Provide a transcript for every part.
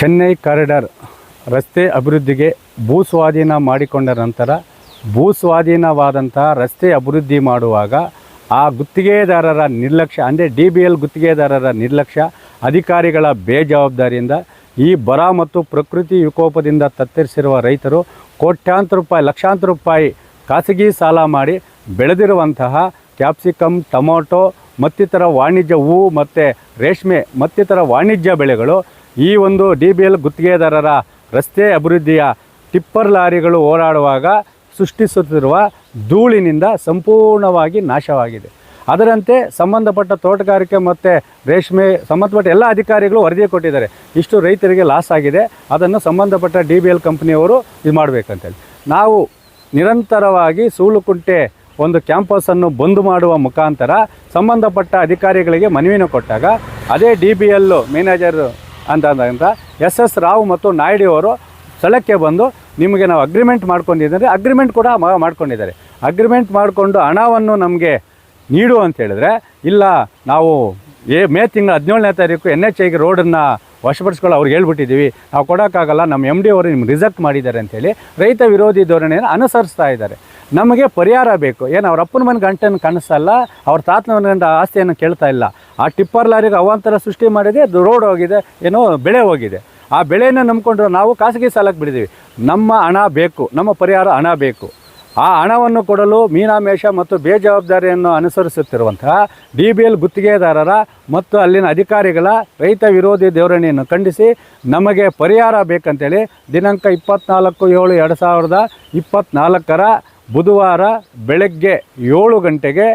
Chennai corridor ರಸ್ತೆ ಅಭಿವೃದ್ಧಿಗೆ ಭೂ ಸ್ವಾಧೀನ ಮಾಡಿಕೊಂಡ ನಂತರ ಭೂ ಸ್ವಾಧೀನವಾದಂತಹ ರಸ್ತೆ ಅಭಿವೃದ್ಧಿ ಮಾಡುವಾಗ ಆ ಗುತ್ತಿಗೆದಾರರ ನಿರ್ಲಕ್ಷ್ಯ, ಅಂದರೆ ಡಿ ಬಿ ಎಲ್ ಗುತ್ತಿಗೆದಾರರ ನಿರ್ಲಕ್ಷ್ಯ, ಅಧಿಕಾರಿಗಳ ಬೇಜವಾಬ್ದಾರಿಯಿಂದ ಈ ಬರ ಮತ್ತು ಪ್ರಕೃತಿ ವಿಕೋಪದಿಂದ ತತ್ತರಿಸಿರುವ ರೈತರು ಕೋಟ್ಯಾಂತರ ರೂಪಾಯಿ, ಲಕ್ಷಾಂತರ ರೂಪಾಯಿ ಖಾಸಗಿ ಸಾಲ ಮಾಡಿ ಬೆಳೆದಿರುವಂತಹ ಕ್ಯಾಪ್ಸಿಕಮ್ ಟೊಮೊಟೊ, ಮತ್ತಿತರ ವಾಣಿಜ್ಯ ಹೂವು ಮತ್ತು ರೇಷ್ಮೆ ಮತ್ತಿತರ ವಾಣಿಜ್ಯ ಬೆಳೆಗಳು ಈ ಒಂದು ಡಿ ಬಿ ಎಲ್ ಗುತ್ತಿಗೆದಾರರ ರಸ್ತೆ ಅಭಿವೃದ್ಧಿಯ ಟಿಪ್ಪರ್ ಲಾರಿಗಳು ಓಡಾಡುವಾಗ ಸೃಷ್ಟಿಸುತ್ತಿರುವ ಧೂಳಿನಿಂದ ಸಂಪೂರ್ಣವಾಗಿ ನಾಶವಾಗಿದೆ. ಅದರಂತೆ ಸಂಬಂಧಪಟ್ಟ ತೋಟಗಾರಿಕೆ ಮತ್ತು ರೇಷ್ಮೆ ಸಂಬಂಧಪಟ್ಟ ಎಲ್ಲ ಅಧಿಕಾರಿಗಳು ವರದಿ ಕೊಟ್ಟಿದ್ದಾರೆ. ಇಷ್ಟು ರೈತರಿಗೆ ಲಾಸ್ ಆಗಿದೆ. ಅದನ್ನು ಸಂಬಂಧಪಟ್ಟ ಡಿ ಬಿ ಎಲ್ ಕಂಪ್ನಿಯವರು ಇದು ಮಾಡಬೇಕಂತೇಳಿ. ನಾವು ನಿರಂತರವಾಗಿ ಸೂಳುಕುಂಟೆ ಒಂದು ಕ್ಯಾಂಪಸನ್ನು ಬಂದ್ ಮಾಡುವ ಮುಖಾಂತರ ಸಂಬಂಧಪಟ್ಟ ಅಧಿಕಾರಿಗಳಿಗೆ ಮನವಿನ ಕೊಟ್ಟಾಗ, ಅದೇ ಡಿ ಬಿ ಎಲ್ ಮ್ಯಾನೇಜರ್ ಅಂತ ಅಂದಾಗ ಎಸ್ ಎಸ್ ರಾವ್ ಮತ್ತು ನಾಯ್ಡು ಅವರು ಸ್ಥಳಕ್ಕೆ ಬಂದು ನಿಮಗೆ ನಾವು ಅಗ್ರಿಮೆಂಟ್ ಮಾಡ್ಕೊಂಡಿದ್ದಾರೆ ಅಗ್ರಿಮೆಂಟ್ ಕೂಡ ಮಾಡ್ಕೊಂಡಿದ್ದಾರೆ. ಅಗ್ರಿಮೆಂಟ್ ಮಾಡಿಕೊಂಡು ಹಣವನ್ನು ನಮಗೆ ನೀಡು ಅಂತ ಹೇಳಿದ್ರೆ, ಇಲ್ಲ, ನಾವು ಏ ಮೇ ತಿಂಗಳ ಹದಿನೇಳನೇ ತಾರೀಕು ಎನ್ ಎಚ್ ಐಗೆ ರೋಡನ್ನು ವಶಪಡಿಸ್ಕೊಳ್ಳೋ ಅವ್ರಿಗೆ ಹೇಳ್ಬಿಟ್ಟಿದ್ದೀವಿ. ನಾವು ಕೊಡೋಕ್ಕಾಗಲ್ಲ, ನಮ್ಮ ಎಂ ಡಿ ಅವರು ನಿಮ್ಗೆ ರಿಜೆಕ್ಟ್ ಮಾಡಿದ್ದಾರೆ ಅಂತೇಳಿ ರೈತ ವಿರೋಧಿ ಧೋರಣೆಯನ್ನು ಅನುಸರಿಸ್ತಾ ಇದ್ದಾರೆ. ನಮಗೆ ಪರಿಹಾರ ಬೇಕು. ಏನು ಅವ್ರ ಅಪ್ಪನ ಮನೆ ಗಂಟನ್ನು ಕಾಣಿಸಲ್ಲ ಅವ್ರ ತಾತನ ಮನೆ ಗಂಟ ಆಸ್ತಿಯನ್ನು ಕೇಳ್ತಾ ಇಲ್ಲ. ಆ ಟಿಪ್ಪರ್ ಲಾರಿಗೆ ಅವಾಂತರ ಸೃಷ್ಟಿ ಮಾಡಿದೆ ರೋಡ್ ಹೋಗಿದೆ, ಏನೋ ಬೆಳೆ ಹೋಗಿದೆ. ಆ ಬೆಳೆಯನ್ನು ನಂಬಿಕೊಂಡ್ರೆ ನಾವು ಖಾಸಗಿ ಸಾಲಕ್ಕೆ ಬಿಡಿದ್ದೀವಿ ನಮ್ಮ ಹಣ ಬೇಕು, ನಮ್ಮ ಪರಿಹಾರ ಹಣ ಬೇಕು. ಆ ಹಣವನ್ನು ಕೊಡಲು ಮೀನಾಮೇಷ ಮತ್ತು ಬೇಜವಾಬ್ದಾರಿಯನ್ನು ಅನುಸರಿಸುತ್ತಿರುವಂತಹ ಡಿ ಬಿ ಎಲ್ ಗುತ್ತಿಗೆದಾರರ ಮತ್ತು ಅಲ್ಲಿನ ಅಧಿಕಾರಿಗಳ ರೈತ ವಿರೋಧಿ ಧೋರಣೆಯನ್ನು ಖಂಡಿಸಿ ನಮಗೆ ಪರಿಹಾರ ಬೇಕಂತೇಳಿ ದಿನಾಂಕ ಇಪ್ಪತ್ತ್ನಾಲ್ಕು ಏಳು ಎರಡು ಸಾವಿರದ ಇಪ್ಪತ್ತ್ನಾಲ್ಕರ ಬುಧವಾರ ಬೆಳಗ್ಗೆ ಏಳು ಗಂಟೆಗೆ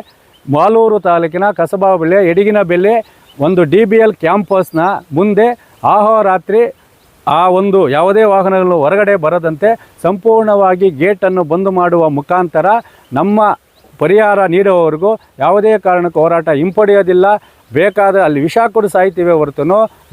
ಮಾಲೂರು ತಾಲೂಕಿನ ಕಸಬಾ ಎಡಿಗಿನ ಬೆಲೆ ಒಂದು ಡಿ ಬಿ ಎಲ್ ಕ್ಯಾಂಪಸ್ನ ಮುಂದೆ ಆಹೋರಾತ್ರಿ ಆ ಒಂದು ಯಾವುದೇ ವಾಹನಗಳು ಹೊರಗಡೆ ಬರದಂತೆ ಸಂಪೂರ್ಣವಾಗಿ ಗೇಟನ್ನು ಬಂದ್ ಮಾಡುವ ಮುಖಾಂತರ ನಮ್ಮ ಪರಿಹಾರ ನೀಡುವವರೆಗೂ ಯಾವುದೇ ಕಾರಣಕ್ಕೂ ಹೋರಾಟ ಹಿಂಪಡೆಯೋದಿಲ್ಲ. ಬೇಕಾದ ಅಲ್ಲಿ ವಿಷ ಕೂಡ ಸಾಯ್ತೀವಿ ಹೊರತು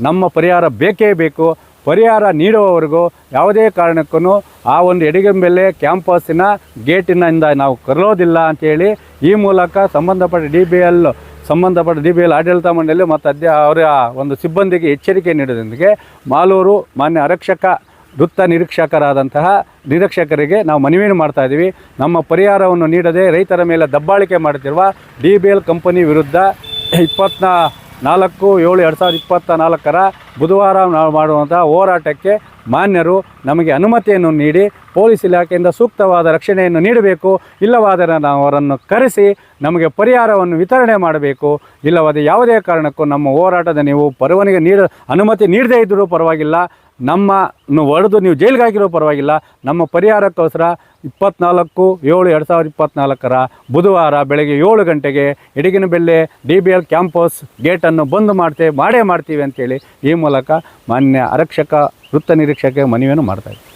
ನಮ್ಮ ಪರಿಹಾರ ಬೇಕೇ ಬೇಕು. ಪರಿಹಾರ ನೀಡುವವರೆಗೂ ಯಾವುದೇ ಕಾರಣಕ್ಕೂ ಆ ಒಂದು ಎಡಿಗಂಬೆಲೆ ಕ್ಯಾಂಪಸ್ಸಿನ ಗೇಟಿನಿಂದ ನಾವು ಕರಲೋದಿಲ್ಲ ಅಂತೇಳಿ ಈ ಮೂಲಕ ಸಂಬಂಧಪಟ್ಟ ಡಿ ಬಿ ಎಲ್, ಸಂಬಂಧಪಟ್ಟ ಡಿ ಬಿ ಎಲ್ ಆಡಳಿತ ಮಂಡಳಿ ಮತ್ತು ಅಧ್ಯ ಅವರ ಒಂದು ಸಿಬ್ಬಂದಿಗೆ ಎಚ್ಚರಿಕೆ ನೀಡೋದೊಂದಿಗೆ ಮಾಲೂರು ಮಾನ್ಯ ಆರಕ್ಷಕ, ವೃತ್ತ ನಿರೀಕ್ಷಕರಾದಂತಹ ನಿರೀಕ್ಷಕರಿಗೆ ನಾವು ಮನವಿಯನ್ನು ಮಾಡ್ತಾ ಇದ್ದೀವಿ. ನಮ್ಮ ಪರಿಹಾರವನ್ನು ನೀಡದೆ ರೈತರ ಮೇಲೆ ದಬ್ಬಾಳಿಕೆ ಮಾಡುತ್ತಿರುವ ಡಿ ಬಿ ಎಲ್ ಕಂಪನಿ ವಿರುದ್ಧ ಇಪ್ಪತ್ನಾ ನಾಲ್ಕು ಏಳು ಎರಡು ಸಾವಿರದ ಇಪ್ಪತ್ತ ನಾಲ್ಕರ ಬುಧವಾರ ನಾವು ಮಾಡುವಂಥ ಹೋರಾಟಕ್ಕೆ ಮಾನ್ಯರು ನಮಗೆ ಅನುಮತಿಯನ್ನು ನೀಡಿ ಪೊಲೀಸ್ ಇಲಾಖೆಯಿಂದ ಸೂಕ್ತವಾದ ರಕ್ಷಣೆಯನ್ನು ನೀಡಬೇಕು, ಇಲ್ಲವಾದರೆ ನಾವು ಅವರನ್ನು ಕರೆಸಿ ನಮಗೆ ಪರಿಹಾರವನ್ನು ವಿತರಣೆ ಮಾಡಬೇಕು. ಇಲ್ಲವಾದ ಯಾವುದೇ ಕಾರಣಕ್ಕೂ ನಮ್ಮ ಹೋರಾಟದ ನೀವು ಪರವಾನಿಗೆ ನೀಡ, ಅನುಮತಿ ನೀಡದೇ ಇದ್ದರೂ ಪರವಾಗಿಲ್ಲ. ನಮ್ಮನ್ನು ಹೊಡೆದು ನೀವು ಜೈಲಿಗೆ ಹಾಕಿರೋ ಪರವಾಗಿಲ್ಲ. ನಮ್ಮ ಪರಿಹಾರಕ್ಕೋಸ್ಕರ ಇಪ್ಪತ್ನಾಲ್ಕು, ಏಳು, ಎರಡು ಸಾವಿರದ ಇಪ್ಪತ್ನಾಲ್ಕರ ಬುಧವಾರ ಬೆಳಗ್ಗೆ ಏಳು ಗಂಟೆಗೆ ಎಡಗಿನ ಬೆಲ್ಲೆ ಡಿ ಬಿ ಎಲ್ ಕ್ಯಾಂಪಸ್ ಗೇಟನ್ನು ಬಂದ್ ಮಾಡ್ತೇವೆ ಮಾಡೇ ಮಾಡ್ತೀವಿ ಅಂತೇಳಿ ಈ ಮೂಲಕ ಮಾನ್ಯ ಆರಕ್ಷಕ, ವೃತ್ತ ನಿರೀಕ್ಷಕ ಮನವಿಯನ್ನು ಮಾಡ್ತಾ ಇದ್ದೀವಿ